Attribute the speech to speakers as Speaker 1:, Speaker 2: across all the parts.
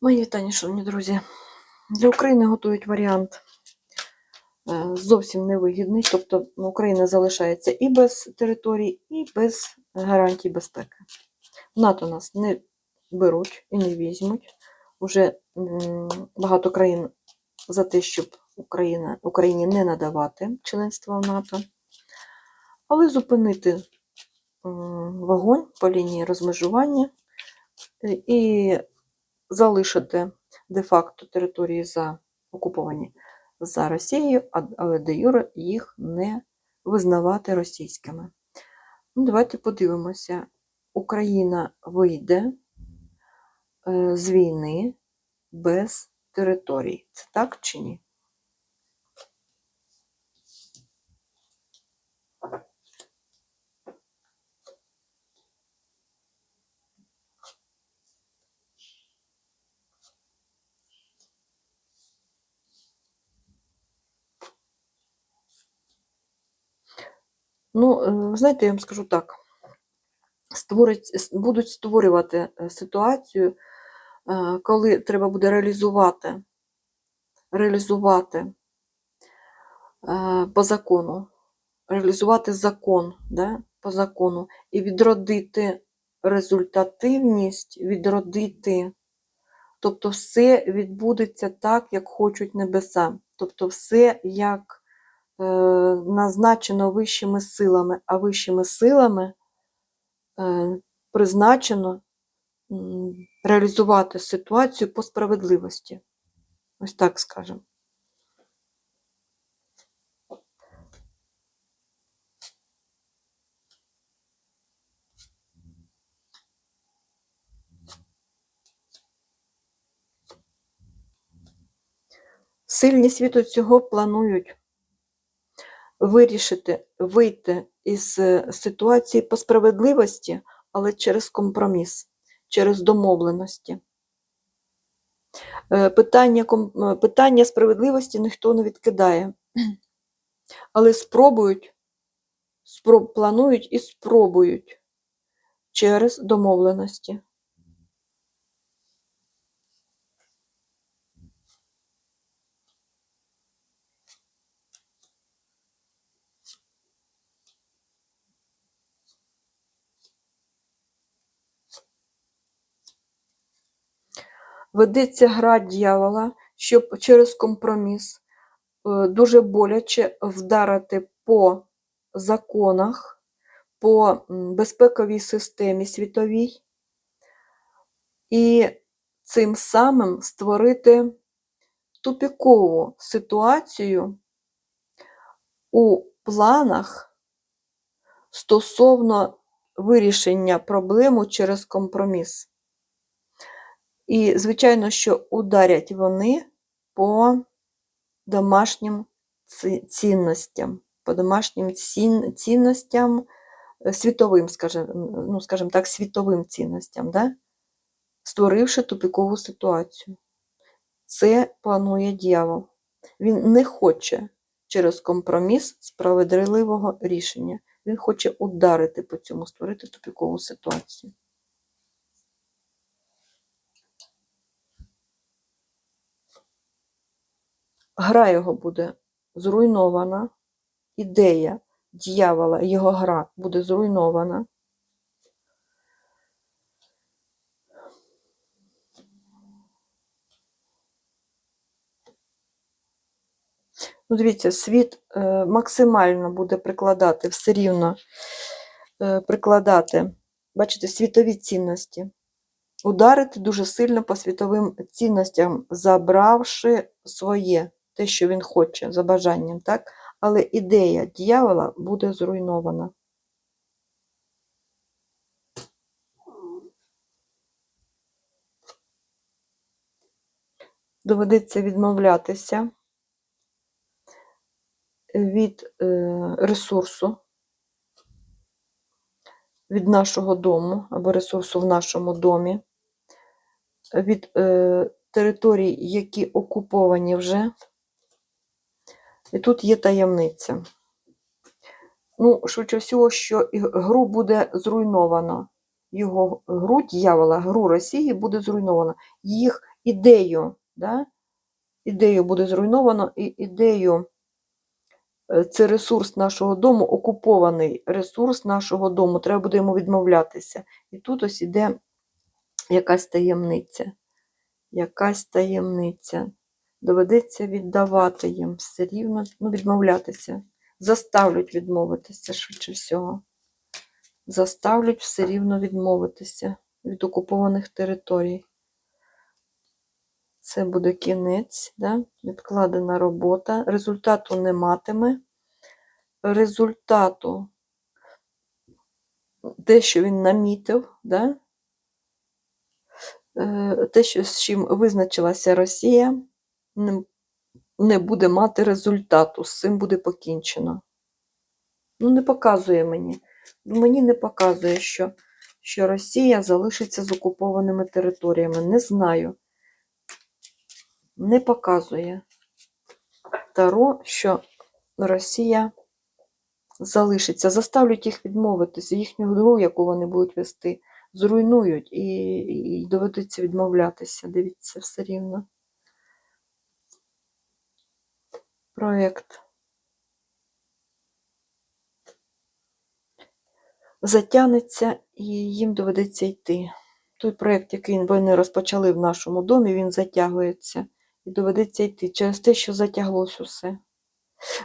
Speaker 1: Мої вітання, шановні друзі. Для України готують варіант е, зовсім невигідний, тобто Україна залишається і без територій, і без гарантій безпеки. НАТО нас не беруть і не візьмуть. Уже багато країн за те, щоб Україна, Україні не надавати членство в НАТО, але зупинити вогонь по лінії розмежування е, і залишити де-факто території за окуповані за Росією, але де юре їх не визнавати російськими. Ну, давайте подивимося. Україна вийде е, з війни без територій. Це так чи ні? Ну, е, знаєте, я вам скажу так. Створить, будуть створювати е, ситуацію, е, коли треба буде реалізувати, реалізувати по закону, реалізувати закон да, по закону і відродити результативність, відродити. Тобто все відбудеться так, як хочуть небеса. Тобто все як назначено вищими силами, а вищими силами е, призначено реалізувати ситуацію по справедливості. Ось так скажемо. Сильні світу цього планують вирішити, вийти із е, ситуації по справедливості, але через компроміс, через домовленості. Е, Питання, е, питання справедливості ніхто не відкидає, але спробують, спроб, планують і спробують через домовленості. Ведеться гра дьявола, щоб через компроміс е, дуже боляче вдарити по законах, по безпековій системі світовій і цим самим створити тупікову ситуацію у планах стосовно вирішення проблеми через компроміс. І, звичайно, що ударять вони по домашнім цінностям, по домашнім цінностям, е, світовим, скажімо, ну, скажімо так, світовим цінностям, да? створивши тупікову ситуацію. Це планує дьявол. Він не хоче через компроміс справедливого рішення. Він хоче ударити по цьому, створити тупікову ситуацію. Гра його буде зруйнована, ідея дьявола, його гра буде зруйнована. Ну, дивіться, світ е, максимально буде прикладати все рівно е, прикладати, бачите, світові цінності. Ударити дуже сильно по світовим цінностям, забравши своє, те, що він хоче, за бажанням, так? Але ідея дьявола буде зруйнована. Доведеться відмовлятися від е, ресурсу, від нашого дому або ресурсу в нашому домі, від е, територій, які окуповані вже. І тут є таємниця. Ну, швидше всього, що гру буде зруйновано. Його гру дьявола, гру Росії буде зруйновано. Їх ідею, да? ідею буде зруйновано, і ідею е, це ресурс нашого дому, окупований ресурс нашого дому, треба буде йому відмовлятися. І тут ось іде якась таємниця. Якась таємниця. Доведеться віддавати їм все рівно, ну, відмовлятися. Заставлять відмовитися швидше всього. Заставлять все рівно відмовитися від окупованих територій. Це буде кінець, да? відкладена робота. Результату не матиме. Результату те, що він намітив, да? Е, те, що, з чим визначилася Росія, не, буде мати результату, з цим буде покінчено. Ну, не показує мені. Ну, Мені не показує, що, що Росія залишиться з окупованими територіями. Не знаю. Не показує Таро, що Росія залишиться. Заставлять їх відмовитися, їхню гру, яку вони будуть вести, зруйнують і, і доведеться відмовлятися. Дивіться, все рівно. Проєкт. Затягнеться і їм доведеться йти. Той проєкт, який вони розпочали в нашому домі, він затягується і доведеться йти через те, що затяглось усе.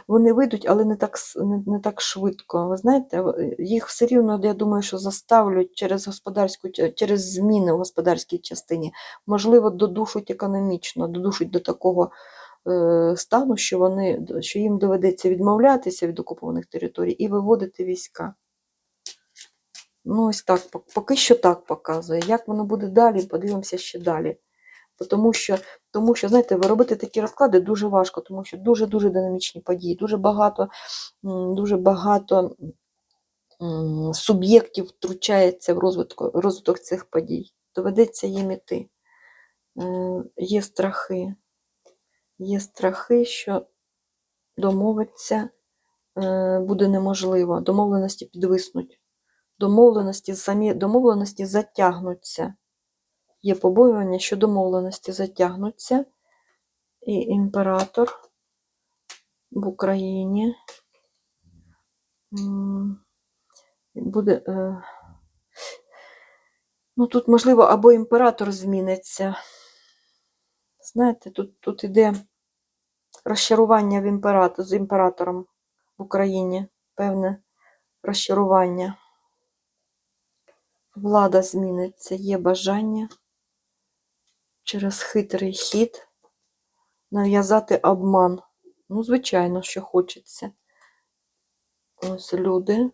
Speaker 1: Вони вийдуть, але не так, не, не так швидко. Ви знаєте, їх все рівно, я думаю, що заставлять через господарську через зміни в господарській частині. Можливо, додушуть економічно, додушуть до такого стану, що вони що їм доведеться відмовлятися від окупованих територій і виводити війська. Ну, ось так, поки що так показує. Як воно буде далі, подивимося ще далі. Тому що, тому що, знаєте, робити такі розклади дуже важко, тому що дуже-дуже динамічні події, дуже багато, дуже багато суб'єктів втручається в розвитку, розвиток цих подій. Доведеться їм іти. Е, Є страхи. Є страхи, що домовитися е, буде неможливо, домовленості підвиснуть домовленості, самі домовленості затягнуться. Є побоювання, що домовленості затягнуться, і імператор в Україні буде. е, Ну, тут, можливо, або імператор зміниться. Знаєте, тут, тут іде розчарування в імператор, з імператором в Україні, певне розчарування. Влада зміниться, є бажання через хитрий хід нав'язати обман. Ну, звичайно, що хочеться. Ось люди.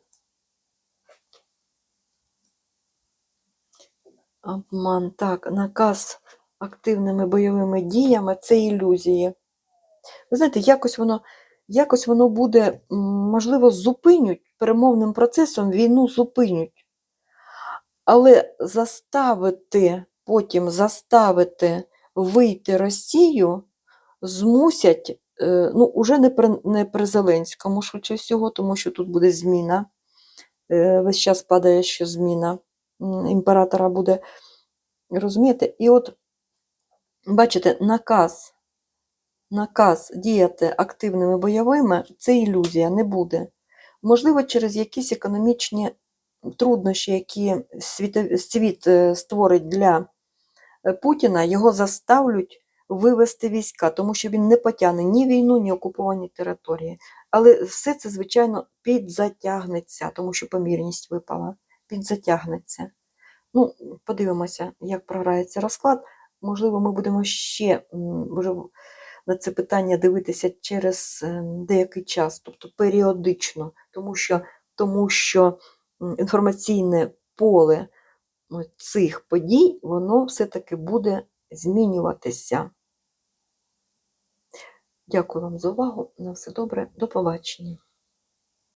Speaker 1: Обман. Так, наказ активними бойовими діями це ілюзії. Ви знаєте, якось воно, якось воно буде, можливо, зупинять перемовним процесом війну зупинять. Але заставити, потім заставити вийти Росію змусять, е, ну, уже не при, не при Зеленському, швидше всього, тому що тут буде зміна. Е, Весь час падає, що зміна імператора буде. Розумієте? І от, бачите, наказ, наказ діяти активними бойовими це ілюзія, не буде. Можливо, через якісь економічні труднощі, які світ, е, створить для е, Путіна, його заставлять вивести війська, тому що він не потягне ні війну, ні окуповані території. Але все це, звичайно, підзатягнеться, тому що помірність випала. Підзатягнеться. Ну, подивимося, як програється розклад. Можливо, ми будемо ще на це питання дивитися через е, деякий час, тобто періодично, тому що, тому що інформаційне поле ну, цих подій, воно все-таки буде змінюватися. Дякую вам за увагу. На все добре. До побачення.